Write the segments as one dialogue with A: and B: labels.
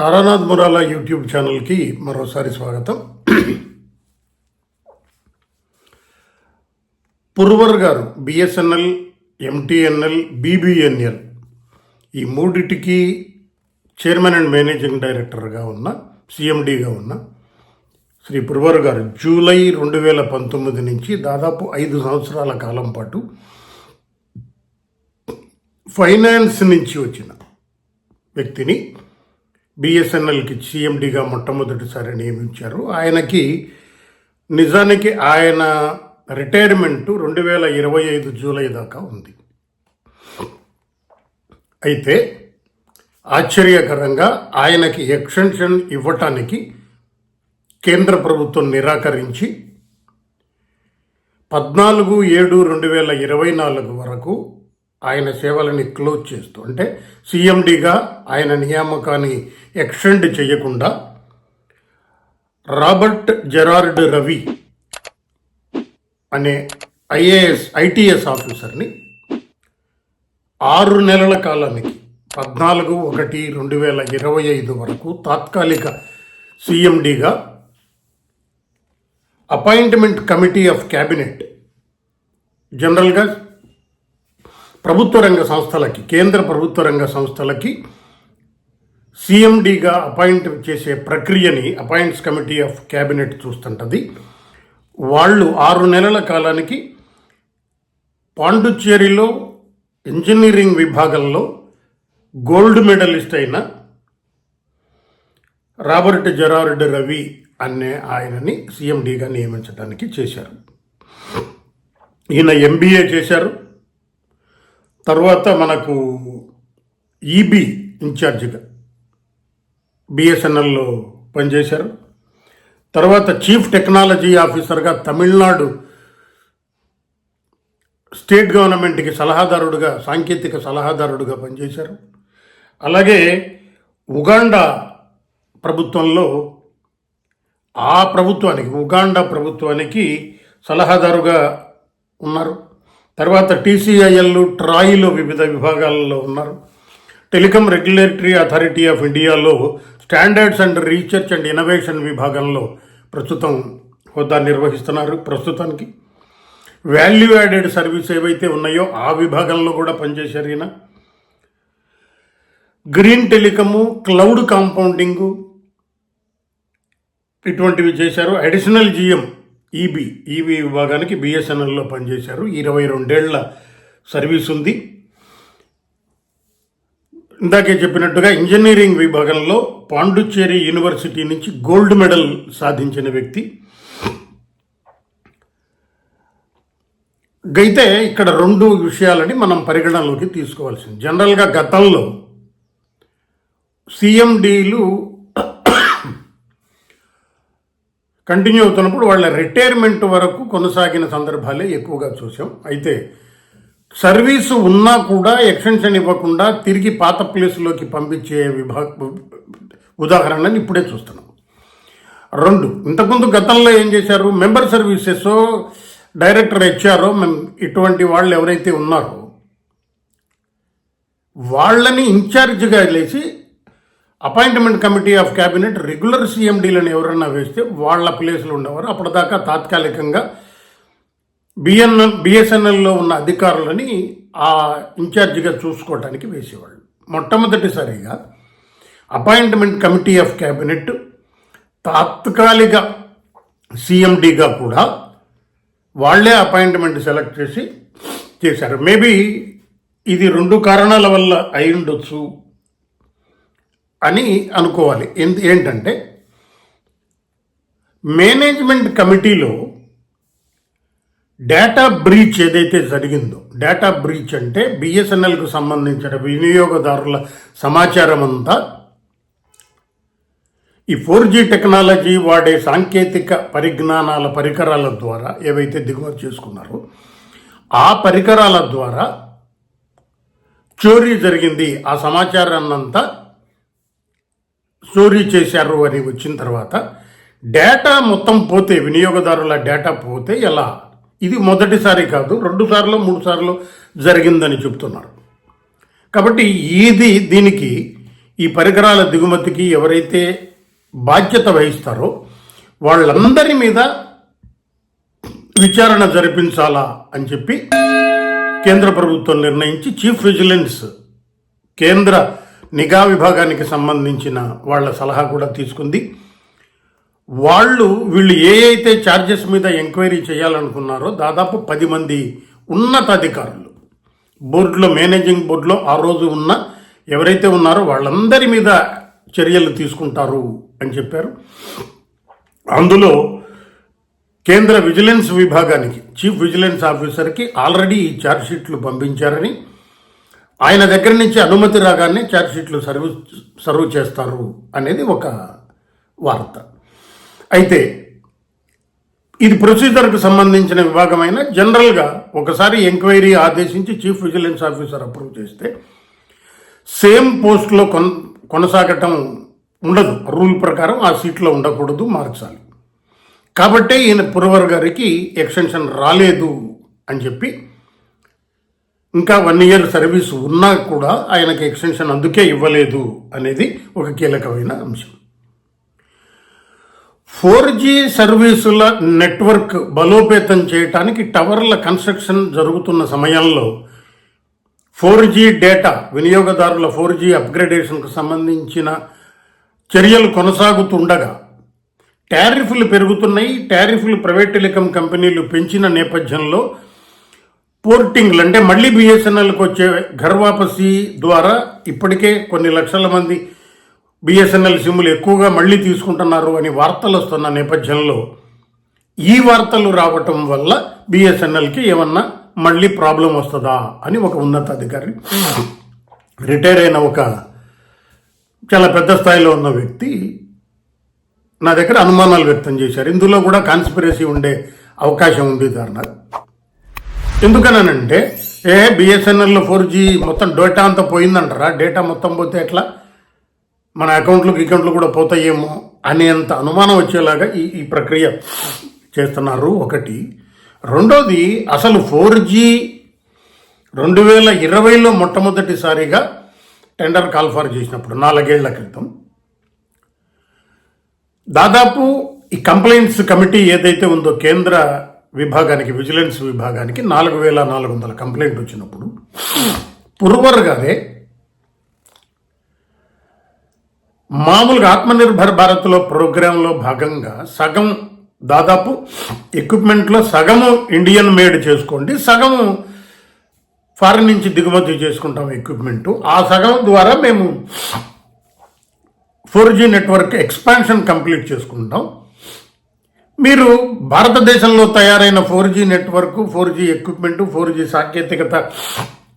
A: Taranath మురాలా YouTube ఛానల్కి మరోసారి స్వాగతం. పుర్వర్ గారు బిఎస్ఎన్ఎల్ ఎంటీఎన్ఎల్ బీబీఎన్ఎల్ ఈ మూడిటికి చైర్మన్ అండ్ మేనేజింగ్ డైరెక్టర్గా ఉన్న సిఎండిగా ఉన్న శ్రీ పుర్వర్ గారు జూలై రెండు వేల పంతొమ్మిది నుంచి దాదాపు ఐదు సంవత్సరాల కాలం పాటు ఫైనాన్స్ నుంచి వచ్చిన వ్యక్తిని బిఎస్ఎన్ఎల్కి సిఎండిగా మొట్టమొదటిసారి నియమించారు. ఆయనకి నిజానికి ఆయన రిటైర్మెంట్ రెండు వేల ఇరవై ఐదు జూలై దాకా ఉంది. అయితే ఆశ్చర్యకరంగా ఆయనకి ఎక్స్టెన్షన్ ఇవ్వటానికి కేంద్ర ప్రభుత్వం నిరాకరించి పద్నాలుగు ఏడు రెండు వేల ఇరవై నాలుగు వరకు ఆయన సేవలని క్లోజ్ చేస్తూ అంటే సీఎండిగా ఆయన నియామకాన్ని ఎక్స్టెండ్ చేయకుండా రాబర్ట్ జెరార్డ్ రవి అనే ఐఏఎస్ ఐటీఎస్ ఆఫీసర్ని ఆరు నెలల కాలానికి పద్నాలుగు ఒకటి రెండు వేల ఇరవై ఐదు వరకు తాత్కాలిక సీఎండిగా అపాయింట్మెంట్ కమిటీ ఆఫ్ క్యాబినెట్ జనరల్గా ప్రభుత్వ రంగ సంస్థలకి కేంద్ర ప్రభుత్వ రంగ సంస్థలకి సిఎండిగా అపాయింట్ చేసే ప్రక్రియని అపాయింట్స్ కమిటీ ఆఫ్ క్యాబినెట్ చూస్తుంటుంది. వాళ్ళు ఆరు నెలల కాలానికి పాండుచ్చేరిలో ఇంజనీరింగ్ విభాగంలో గోల్డ్ మెడలిస్ట్ అయిన రాబర్ట్ జెరార్డ్ రవి అనే ఆయనని సీఎండీగా నియమించడానికి చేశారు. ఈయన ఎంబీఏ చేశారు. తర్వాత మనకు ఈబీ ఇన్ఛార్జిగా బిఎస్ఎన్ఎల్లో పనిచేశారు. తర్వాత చీఫ్ టెక్నాలజీ ఆఫీసర్గా తమిళనాడు స్టేట్ గవర్నమెంట్కి సలహాదారుడుగా సాంకేతిక సలహాదారుడుగా పనిచేశారు. అలాగే ఉగాండా ప్రభుత్వంలో ఆ ప్రభుత్వానికి ఉగాండా ప్రభుత్వానికి సలహాదారుగా ఉన్నారు. తర్వాత టీసీఐఎల్ ట్రాయిలో వివిధ విభాగాలలో ఉన్నారు. టెలికాం రెగ్యులేటరీ అథారిటీ ఆఫ్ ఇండియాలో standards and research and innovation విభాగంలో ప్రస్తుతం హోదా నిర్వహిస్తున్నారు ప్రస్తుతానికి. వాల్యూ యాడెడ్ సర్వీస్ ఏవైతే ఉన్నాయో ఆ విభాగంలో కూడా పనిచేశారు ఈయన. గ్రీన్ టెలికము క్లౌడ్ కాంపౌండింగు ఇటువంటివి చేశారు. అడిషనల్ జిఎం ఈబీ ఈబీ విభాగానికి బిఎస్ఎన్ఎల్లో పనిచేశారు. ఇరవై రెండేళ్ళ సర్వీస్ ఉంది. ఇందాకే చెప్పినట్టుగా ఇంజనీరింగ్ విభాగంలో పాండుచ్చేరి యూనివర్సిటీ నుంచి గోల్డ్ మెడల్ సాధించిన వ్యక్తి. అయితే ఇక్కడ రెండు విషయాలని మనం పరిగణనలోకి తీసుకోవాల్సింది. జనరల్గా గతంలో సిఎండీలు కంటిన్యూ అవుతున్నప్పుడు వాళ్ళ రిటైర్మెంట్ వరకు కొనసాగిన సందర్భాలే ఎక్కువగా చూసాం. అయితే సర్వీసు ఉన్నా కూడా ఎక్స్టెన్షన్ ఇవ్వకుండా తిరిగి పాత ప్లేస్లోకి పంపించే విభా ఉదాహరణని ఇప్పుడే చూస్తున్నాం. రెండు ఇంతకుముందు గతంలో ఏం చేశారు? మెంబర్ సర్వీసెస్ డైరెక్టర్ హెచ్ఆర్ఓ ఇటువంటి వాళ్ళు ఎవరైతే ఉన్నారో వాళ్ళని ఇన్ఛార్జ్గా లేచి appointment committee of cabinet regular సీఎండీలను ఎవరన్నా వేస్తే వాళ్ళ ప్లేస్లో ఉండేవారు. అప్పటిదాకా తాత్కాలికంగా బిఎన్ఎల్ బిఎస్ఎన్ఎల్లో ఉన్న అధికారులని ఆ ఇన్ఛార్జిగా చూసుకోవటానికి వేసేవాళ్ళు. మొట్టమొదటిసారిగా అపాయింట్మెంట్ కమిటీ ఆఫ్ క్యాబినెట్ తాత్కాలిక సీఎండీగా కూడా వాళ్ళే అపాయింట్మెంట్ సెలెక్ట్ చేసి చేశారు. మేబీ ఇది రెండు కారణాల వల్ల అయి ఉండొచ్చు అని అనుకోవాలి. ఎందు ఏంటంటే మేనేజ్మెంట్ కమిటీలో డేటా బ్రీచ్ ఏదైతే జరిగిందో డేటా బ్రీచ్ అంటే బిఎస్ఎన్ఎల్కు సంబంధించిన వినియోగదారుల సమాచారం అంతా ఈ ఫోర్ జీ టెక్నాలజీ వాడే సాంకేతిక పరిజ్ఞానాల పరికరాల ద్వారా ఏవైతే దిగుమతి చేసుకున్నారో ఆ పరికరాల ద్వారా చోరీ జరిగింది. ఆ సమాచారాన్నంతా చోరీ చేశారు అని వచ్చిన తర్వాత డేటా మొత్తం పోతే వినియోగదారుల డేటా పోతే ఎలా? ఇది మొదటిసారి కాదు రెండు సార్లు మూడు సార్లు జరిగిందని చెప్తున్నారు కాబట్టి ఇది దీనికి ఈ పరికరాల దిగుమతికి ఎవరైతే బాధ్యత వహిస్తారో వాళ్ళందరి మీద విచారణ జరిపించాలా అని చెప్పి కేంద్ర ప్రభుత్వం నిర్ణయించి చీఫ్ విజిలెన్స్ కేంద్ర నిఘా విభాగానికి సంబంధించిన వాళ్ళ సలహా కూడా తీసుకుంది. వాళ్ళు వీళ్ళు ఏ అయితే ఛార్జెస్ మీద ఎంక్వైరీ చేయాలనుకున్నారో దాదాపు పది మంది ఉన్నతాధికారులు. బోర్డులో మేనేజింగ్ బోర్డులో ఆ రోజు ఉన్న ఎవరైతే ఉన్నారో వాళ్ళందరి మీద చర్యలు తీసుకుంటారు అని చెప్పారు. అందులో కేంద్ర విజిలెన్స్ విభాగానికి చీఫ్ విజిలెన్స్ ఆఫీసర్కి ఆల్రెడీ ఈ ఛార్జ్షీట్లు పంపించారని ఆయన దగ్గర నుంచి అనుమతి రాగానే ఛార్జ్షీట్లు సర్వ్ సర్వ్ చేస్తారు అనేది ఒక వార్త. అయితే ఇది ప్రొసీజర్కు సంబంధించిన విభాగమైన జనరల్గా ఒకసారి ఎంక్వైరీ ఆదేశించి చీఫ్ విజిలెన్స్ ఆఫీసర్ అప్రూవ్ చేస్తే సేమ్ పోస్ట్లో కొన్ కొనసాగటం ఉండదు. రూల్ ప్రకారం ఆ సీట్లో ఉండకూడదు మార్చాలి కాబట్టే ఈయన పురవర్ గారికి ఎక్స్టెన్షన్ రాలేదు అని చెప్పి ఇంకా వన్ ఇయర్ సర్వీస్ ఉన్నా కూడా ఆయనకు ఎక్స్టెన్షన్ అందుకే ఇవ్వలేదు అనేది ఒక కీలకమైన అంశం. ఫోర్ జీ సర్వీసుల నెట్వర్క్ బలోపేతం చేయటానికి టవర్ల కన్స్ట్రక్షన్ జరుగుతున్న సమయంలో ఫోర్ జీ డేటా వినియోగదారుల ఫోర్ జీ అప్గ్రేడేషన్కు సంబంధించిన చర్యలు కొనసాగుతుండగా టారిఫ్లు పెరుగుతున్నాయి. టారిఫ్లు ప్రైవేట్ టెలికాం కంపెనీలు పెంచిన నేపథ్యంలో పోర్టింగ్లు అంటే మళ్ళీ బిఎస్ఎన్ఎల్కి వచ్చే ఘర్ వాపసీ ద్వారా ఇప్పటికే కొన్ని లక్షల మంది బిఎస్ఎన్ఎల్ సిమ్లు ఎక్కువగా మళ్ళీ తీసుకుంటున్నారు అని వార్తలు వస్తున్న నేపథ్యంలో ఈ వార్తలు రావటం వల్ల బిఎస్ఎన్ఎల్కి ఏమన్నా మళ్ళీ ప్రాబ్లం వస్తుందా అని ఒక ఉన్నతాధికారి రిటైర్ అయిన ఒక చాలా పెద్ద స్థాయిలో ఉన్న వ్యక్తి నా దగ్గర అనుమానాలు వ్యక్తం చేశారు. ఇందులో కూడా కాన్స్పిరసీ ఉండే అవకాశం ఉంది అన్నారు ఎందుకనంటే ఏ బిఎస్ఎన్ఎల్లో ఫోర్ జీ మొత్తం డేటా అంతా పోయిందంటారా? డేటా మొత్తం పోతే ఎట్లా? మన అకౌంట్లకు అకౌంట్లు కూడా పోతాయేమో అనేంత అనుమానం వచ్చేలాగా ఈ ఈ ప్రక్రియ చేస్తున్నారు ఒకటి. రెండోది అసలు ఫోర్ జీ రెండు వేల ఇరవైలో మొట్టమొదటిసారిగా టెండర్ కాల్ఫార్ చేసినప్పుడు నాలుగేళ్ళ క్రితం దాదాపు ఈ కంప్లైంట్స్ కమిటీ ఏదైతే ఉందో కేంద్ర విభాగానికి విజిలెన్స్ విభాగానికి నాలుగు వేల నాలుగు వందల కంప్లైంట్ వచ్చినప్పుడు పుర్వర్ గారే మామూలుగా ఆత్మనిర్భర్ భారత్లో ప్రోగ్రాంలో భాగంగా సగం దాదాపు ఎక్విప్మెంట్లో సగము ఇండియన్ మేడ్ చేసుకోండి సగము ఫారిన్ నుంచి దిగుమతి చేసుకుంటాం ఎక్విప్మెంట్. ఆ సగం ద్వారా మేము four G network expansion complete చేసుకుంటాం. మీరు భారతదేశంలో తయారైన four G network four G equipment four G సాంకేతికత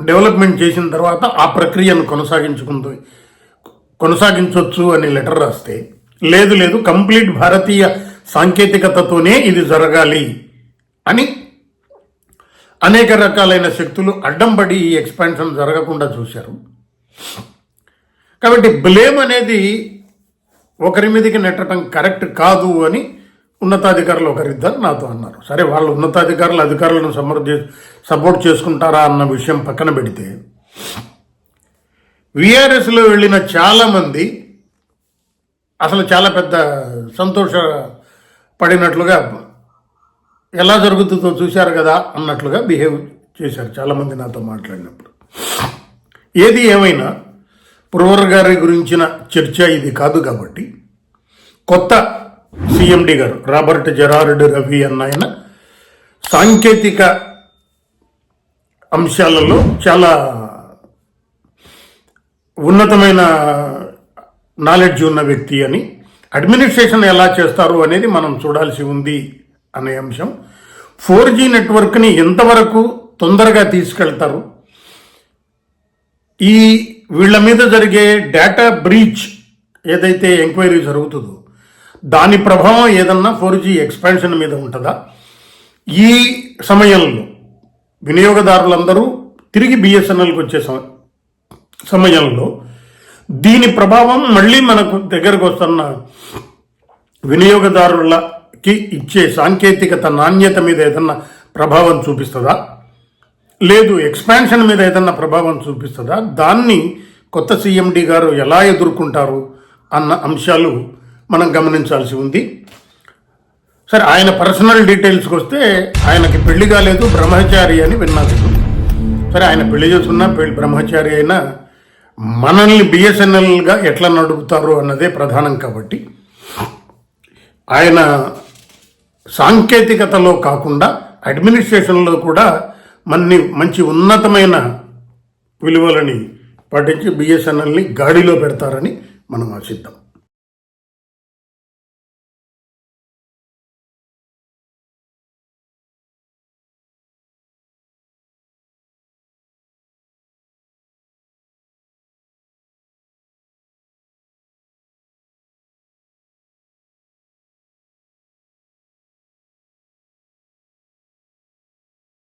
A: డెవలప్మెంట్ చేసిన తర్వాత ఆ ప్రక్రియను కొనసాగించుకుంది కొనసాగించవచ్చు అని లెటర్ రాస్తే లేదు లేదు కంప్లీట్ భారతీయ సాంకేతికతతోనే ఇది జరగాలి అని అనేక రకాలైన శక్తులు అడ్డం పడి ఈ ఎక్స్పాన్షన్ జరగకుండా చూశారు. కాబట్టి బ్లేమ్ అనేది ఒకరి మీదకి నెట్టడం కరెక్ట్ కాదు అని ఉన్నతాధికారులు ఒకరిద్దరు నాతో అన్నారు. సరే వాళ్ళు ఉన్నతాధికారులు అధికారులను సమర్థ సపోర్ట్ చేసుకుంటారా అన్న విషయం పక్కన పెడితే విఆర్ఎస్లో వెళ్ళిన చాలామంది అసలు చాలా పెద్ద సంతోష పడినట్లుగా ఎలా జరుగుతుందో చూశారు కదా అన్నట్లుగా బిహేవ్ చేశారు చాలామంది నాతో మాట్లాడినప్పుడు. ఏది ఏమైనా పురవర్ గారి గురించిన చర్చ ఇది కాదు కాబట్టి కొత్త సిఎండి గారు రాబర్ట్ జెరార్డ్ రవి అన్న ఆయన సాంకేతిక అంశాలలో చాలా ఉన్నతమైన నాలెడ్జ్ ఉన్న వ్యక్తి అని అడ్మినిస్ట్రేషన్ ఎలా చేస్తారు అనేది మనం చూడాల్సి ఉంది అనే అంశం. ఫోర్ జీ నెట్వర్క్ని ఎంతవరకు తొందరగా తీసుకెళ్తారు? ఈ వీళ్ళ మీద జరిగే డేటా బ్రీచ్ ఏదైతే ఎంక్వైరీ జరుగుతుందో దాని ప్రభావం ఏదన్నా ఫోర్ జీ ఎక్స్పాన్షన్ మీద ఉంటుందా? ఈ సమయంలో వినియోగదారులందరూ తిరిగి బిఎస్ఎన్ఎల్కి వచ్చే సమ- సమయంలో దీని ప్రభావం మళ్ళీ మనకు దగ్గరకు వస్తున్న వినియోగదారులకి ఇచ్చే సాంకేతికత నాణ్యత మీద ఏదన్నా ప్రభావం చూపిస్తుందా? లేదు ఎక్స్పాన్షన్ మీద ఏదన్నా ప్రభావం చూపిస్తుందా? దాన్ని కొత్త సీఎండి గారు ఎలా ఎదుర్కొంటారు అన్న అంశాలు మనం గమనించాల్సి ఉంది. సరే ఆయన పర్సనల్ డీటెయిల్స్కి వస్తే ఆయనకి పెళ్ళి కాలేదు బ్రహ్మచారి అని విన్నాను. సరే ఆయన పెళ్ళి చేస్తున్నా పెళ్ళి బ్రహ్మచారి అయినా మనల్ని బిఎస్ఎన్ఎల్గా ఎట్లా నడుపుతారు అన్నదే ప్రధానం కాబట్టి ఆయన సాంకేతికతలో కాకుండా అడ్మినిస్ట్రేషన్లో కూడా మన్ని మంచి ఉన్నతమైన విలువలని పాటించి బిఎస్ఎన్ఎల్ని గాడిలో పెడతారని మనం ఆశిద్దాం.